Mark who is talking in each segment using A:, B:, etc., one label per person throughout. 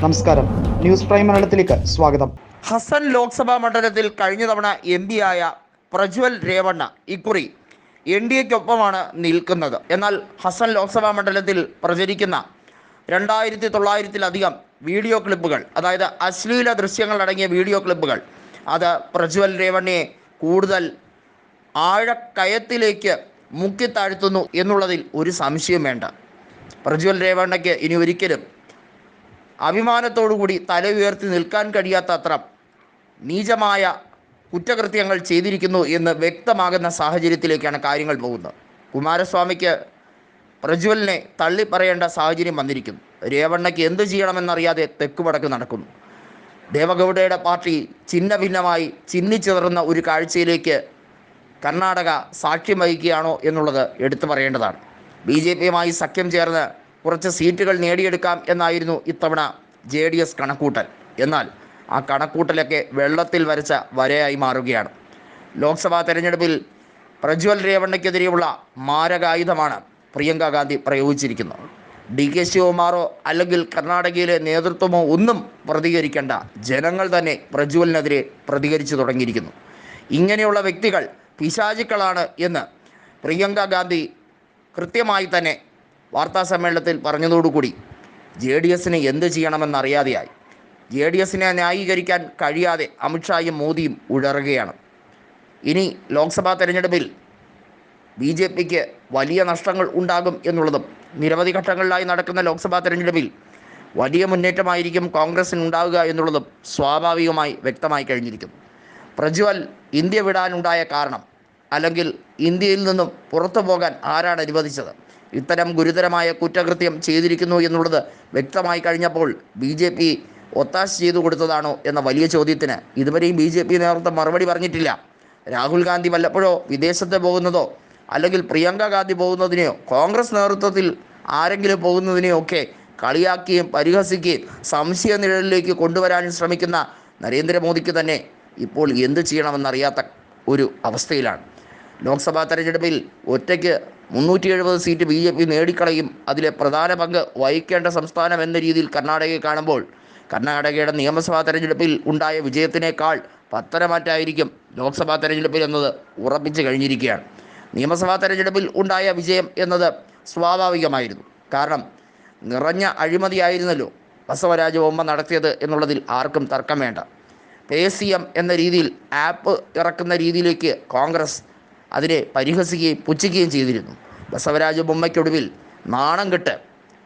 A: നമസ്കാരം. News prime മലയാളത്തിലേക്ക് സ്വാഗതം.
B: ഹസൻ ലോക്സഭാ മണ്ഡലത്തിൽ കഴിഞ്ഞ തവണ എം പി ആയ പ്രജ്വൽ രേവണ്ണ ഇക്കുറി എൻ ഡി എക്കൊപ്പമാണ് നിൽക്കുന്നത്. എന്നാൽ ഹസൻ ലോക്സഭാ മണ്ഡലത്തിൽ പ്രചരിക്കുന്ന രണ്ടായിരത്തി തൊള്ളായിരത്തിലധികം വീഡിയോ ക്ലിപ്പുകൾ അതായത് അശ്ലീല ദൃശ്യങ്ങൾ അടങ്ങിയ വീഡിയോ ക്ലിപ്പുകൾ അത് പ്രജ്വൽ രേവണ്ണയെ കൂടുതൽ ആഴക്കയത്തിലേക്ക് മുക്കിത്താഴ്ത്തുന്നു എന്നുള്ളതിൽ ഒരു സംശയം വേണ്ട. പ്രജ്വൽ രേവണ്ണയ്ക്ക് ഇനി ഒരിക്കലും അഭിമാനത്തോടുകൂടി തല ഉയർത്തി നിൽക്കാൻ കഴിയാത്ത അത്ര നീചമായ കുറ്റകൃത്യങ്ങൾ ചെയ്തിരിക്കുന്നു എന്ന് വ്യക്തമാകുന്ന സാഹചര്യത്തിലേക്കാണ് കാര്യങ്ങൾ പോകുന്നത്. കുമാരസ്വാമിക്ക് പ്രജ്വലിനെ തള്ളിപ്പറയേണ്ട സാഹചര്യം വന്നിരിക്കുന്നു. രേവണ്ണയ്ക്ക് എന്ത് ചെയ്യണമെന്നറിയാതെ തെക്കുവടക്ക് നടക്കുന്നു. ദേവഗൗഡയുടെ പാർട്ടി ചിന്ന ഭിന്നമായി ചിന്നിച്ചിതറുന്ന ഒരു കാഴ്ചയിലേക്ക് കർണാടക സാക്ഷ്യം വഹിക്കുകയാണോ എന്നുള്ളത് എടുത്തു പറയേണ്ടതാണ്. ബി ജെ പിയുമായി സഖ്യം ചേർന്ന് കുറച്ച് സീറ്റുകൾ നേടിയെടുക്കാം എന്നായിരുന്നു ഇത്തവണ ജെ ഡി എസ് കണക്കൂട്ടൽ. എന്നാൽ ആ കണക്കൂട്ടലൊക്കെ വെള്ളത്തിൽ വരച്ച വരയായി മാറുകയാണ്. ലോക്സഭാ തെരഞ്ഞെടുപ്പിൽ പ്രജ്വൽ രേവണ്ണയ്ക്കെതിരെയുള്ള മാരകായുധമാണ് പ്രിയങ്ക ഗാന്ധി പ്രയോഗിച്ചിരിക്കുന്നത്. ഡി കെ ശിവകുമാറോ അല്ലെങ്കിൽ കർണാടകയിലെ നേതൃത്വമോ ഒന്നും പ്രതികരിക്കേണ്ട ജനങ്ങൾ തന്നെ പ്രജ്വലിനെതിരെ പ്രതികരിച്ചു തുടങ്ങിയിരിക്കുന്നു. ഇങ്ങനെയുള്ള വ്യക്തികൾ പിശാചുക്കളാണ് എന്ന് പ്രിയങ്ക ഗാന്ധി കൃത്യമായി തന്നെ വാർത്താ സമ്മേളനത്തിൽ പറഞ്ഞതോടുകൂടി ജെ ഡി എസിന് എന്ത് ചെയ്യണമെന്നറിയാതെയായി. ജെ ഡി എസിനെ ന്യായീകരിക്കാൻ കഴിയാതെ അമിത്ഷായും മോദിയും ഉഴറുകയാണ്. ഇനി ലോക്സഭാ തെരഞ്ഞെടുപ്പിൽ ബി ജെ പിക്ക് വലിയ നഷ്ടങ്ങൾ ഉണ്ടാകും എന്നുള്ളതും നിരവധി ഘട്ടങ്ങളിലായി നടക്കുന്ന ലോക്സഭാ തെരഞ്ഞെടുപ്പിൽ വലിയ മുന്നേറ്റമായിരിക്കും കോൺഗ്രസിന് ഉണ്ടാവുക എന്നുള്ളതും സ്വാഭാവികമായി വ്യക്തമായി കഴിഞ്ഞിരിക്കുന്നു പ്രജ്വൽ ഇന്ത്യ വിടാനുണ്ടായ കാരണം അല്ലെങ്കിൽ ഇന്ത്യയിൽ നിന്നും പുറത്തു പോകാൻ ആരാണ് അനുവദിച്ചത്? ഇത്തരം ഗുരുതരമായ കുറ്റകൃത്യം ചെയ്തിരിക്കുന്നു എന്നുള്ളത് വ്യക്തമായി കഴിഞ്ഞപ്പോൾ ബി ജെ പി ഒത്താശ ചെയ്തു കൊടുത്തതാണോ എന്ന വലിയ ചോദ്യത്തിന് ഇതുവരെയും ബി ജെ പി നേതൃത്വം മറുപടി പറഞ്ഞിട്ടില്ല. രാഹുൽ ഗാന്ധി വല്ലപ്പോഴോ വിദേശത്ത് പോകുന്നതോ അല്ലെങ്കിൽ പ്രിയങ്ക ഗാന്ധി പോകുന്നതിനെയോ കോൺഗ്രസ് നേതൃത്വത്തിൽ ആരെങ്കിലും പോകുന്നതിനെയോ ഒക്കെ കളിയാക്കുകയും പരിഹസിക്കുകയും സംശയ നിഴലിലേക്ക് കൊണ്ടുവരാൻ ശ്രമിക്കുന്ന നരേന്ദ്രമോദിക്ക് തന്നെ ഇപ്പോൾ എന്ത് ചെയ്യണമെന്നറിയാത്ത ഒരു അവസ്ഥയിലാണ്. ലോക്സഭാ തെരഞ്ഞെടുപ്പിൽ ഒറ്റയ്ക്ക് മുന്നൂറ്റി എഴുപത് സീറ്റ് ബി ജെ പി നേടിക്കളയും. അതിലെ പ്രധാന പങ്ക് വഹിക്കേണ്ട സംസ്ഥാനം എന്ന രീതിയിൽ കർണാടകയെ കാണുമ്പോൾ കർണാടകയുടെ നിയമസഭാ തെരഞ്ഞെടുപ്പിൽ ഉണ്ടായ വിജയത്തിനേക്കാൾ പത്തരമാറ്റായിരിക്കും ലോക്സഭാ തെരഞ്ഞെടുപ്പിൽ എന്നത് ഉറപ്പിച്ചു കഴിഞ്ഞിരിക്കുകയാണ്. നിയമസഭാ തെരഞ്ഞെടുപ്പിൽ ഉണ്ടായ വിജയം എന്നത് സ്വാഭാവികമായിരുന്നു. കാരണം നിറഞ്ഞ അഴിമതിയായിരുന്നല്ലോ ബസവരാജ ബൊമ്മ നടത്തിയത് എന്നുള്ളതിൽ ആർക്കും തർക്കം വേണ്ട. പേ എന്ന രീതിയിൽ ആപ്പ് ഇറക്കുന്ന രീതിയിലേക്ക് കോൺഗ്രസ് അതിനെ പരിഹസിക്കുകയും പുച്ഛിക്കുകയും ചെയ്തിരുന്നു. ബസവരാജ ബൊമ്മയ്ക്കൊടുവിൽ നാണം കെട്ട്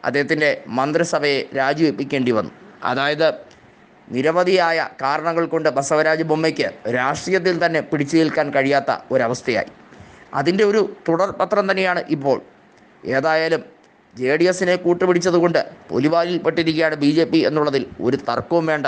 B: അദ്ദേഹത്തിന്റെ മന്ത്രിസഭയെ രാജിവെപ്പിക്കേണ്ടി വന്നു. അതായത് നിരവധിയായ കാരണങ്ങൾ കൊണ്ട് ബസവരാജ ബൊമ്മയ്ക്ക് രാഷ്ട്രീയത്തിൽ തന്നെ പിടിച്ചു നിൽക്കാൻ കഴിയാത്ത ഒരവസ്ഥയായി. അതിന്റെ ഒരു തുടർ പത്രം തന്നെയാണ് ഇപ്പോൾ. ഏതായാലും ജെ ഡി എസിനെ കൂട്ടുപിടിച്ചതുകൊണ്ട് പൊലിവാലിൽപ്പെട്ടിരിക്കുകയാണ് ബി ജെ പി എന്നുള്ളതിൽ ഒരു തർക്കവും വേണ്ട.